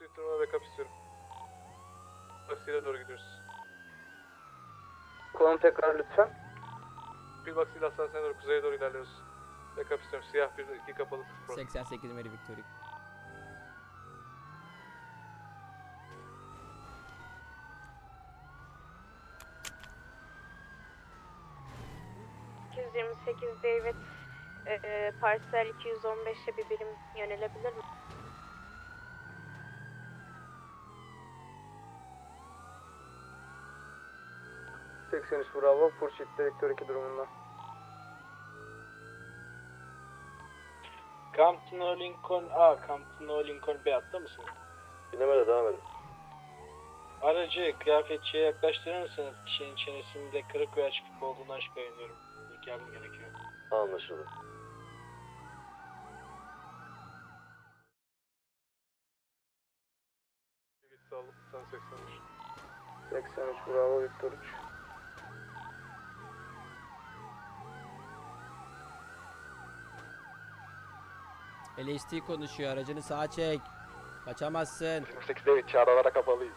Durumuna backup istiyorum. Taksiyle doğru gidiyoruz. Konum tekrar lütfen. Pillbox ile hastanesine doğru kuzeye doğru ilerliyoruz. Backup istiyorum. Siyah bir iki kapalı Sport. 88 Mary Victory. ...228 David... E, parsel 215'e bir birim yönelebilir mi? 83 Bravo, Pursuit Direktör 2 durumunda. Compton O Lincoln A, Compton O Lincoln B hatta mısın? Dinlemede devam edin. Aracı kıyafetçiye yaklaştırır mısınız? Kişinin çenesinde kırık veya çıkık olduğunu aşk ediyorum. İlk yardım gerekiyor. Anlaşıldı. Git sağ ol. Sen 83. 83 Bravo, Victor 3. LHD konuşuyor. Aracını sağa çek. Kaçamazsın. 28 David çağrılara kapalıyız.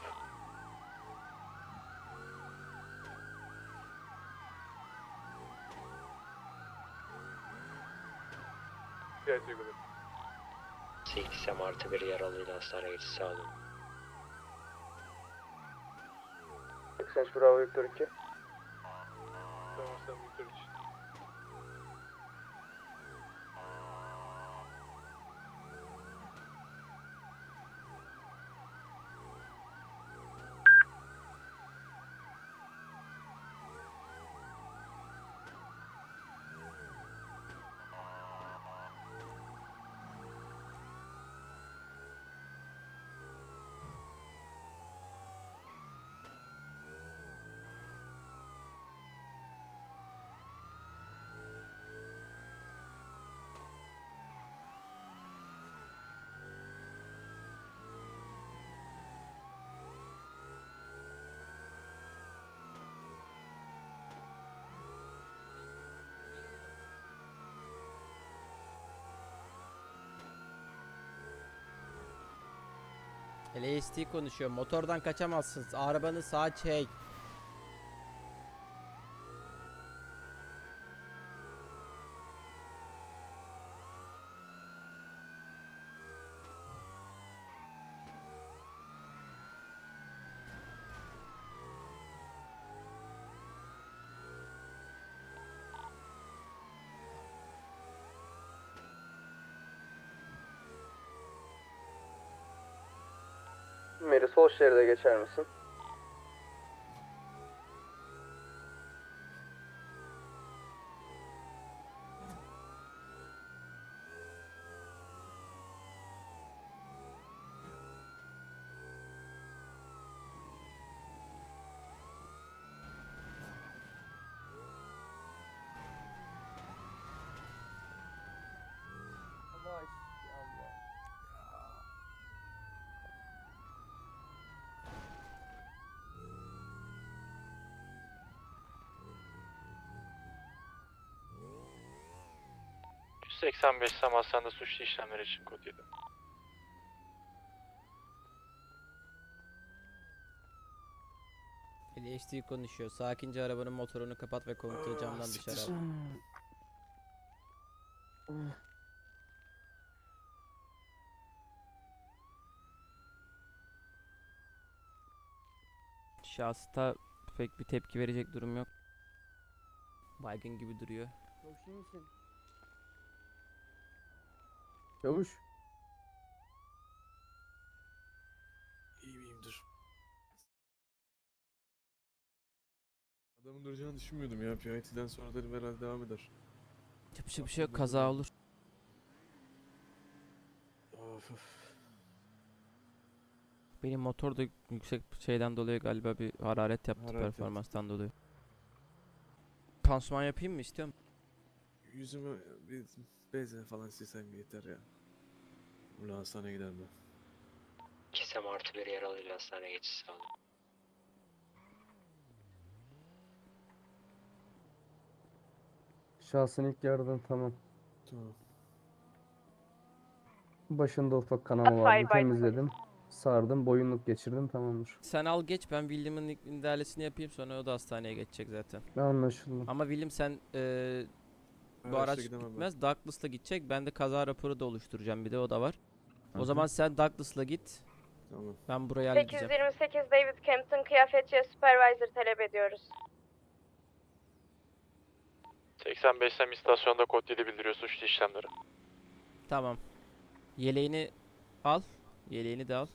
Gayet uygun. 8 artı bir yaralıyla hastane geçişi sağlıyorum. 83 Bravo, Victor 2. LHD konuşuyor. Motordan kaçamazsınız. Arabanı sağa çek. Mary sol şeride geçer misin? Sam hastanede suçlu işlemler için kod 7. LHD konuşuyor. Sakince arabanın motorunu kapat ve komutanı camdan dışarı al. Şahısta pek bir tepki verecek durum yok. Baygın gibi duruyor. Misin? Çavuş. İyi miyim dur. Adamın duracağını düşünmüyordum ya. PIT'den sonra dedim herhalde devam eder. Yapacak bir şey yok. Kaza olur. Of of. Benim motor da yüksek şeyden dolayı galiba bir hararet yaptı Hararet yaptı. performanstan dolayı. Pansuman yapayım mı istiyorum? Yüzüme bir bezle falan silsem yeter ya. Ulan hastaneye giderim ben. 2 artı bir yaralıyla hastane geçişi sağlıyorum. Şahsın ilk yardım tamam. Tamam. Başında ufak kanama vardı temizledim. Sardım, boyunluk geçirdim tamamdır. Sen al geç ben William'ın ilk müdahalesini yapayım sonra o da hastaneye geçecek zaten. Anlaşıldı. Ama William sen eee, bu araç gidemem ben. gitmez Douglas'la gidecek. Ben de kaza raporu da oluşturacağım bir de o da var. O zaman sen Douglas'la git. Tamam. Ben burayı halledeceğim. 828 David Campton kıyafetçiye supervisor talep ediyoruz. 85 Sem istasyonda kod 7 bildiriyor suçlu işlemleri. Tamam. Yeleğini al. Yeleğini de al.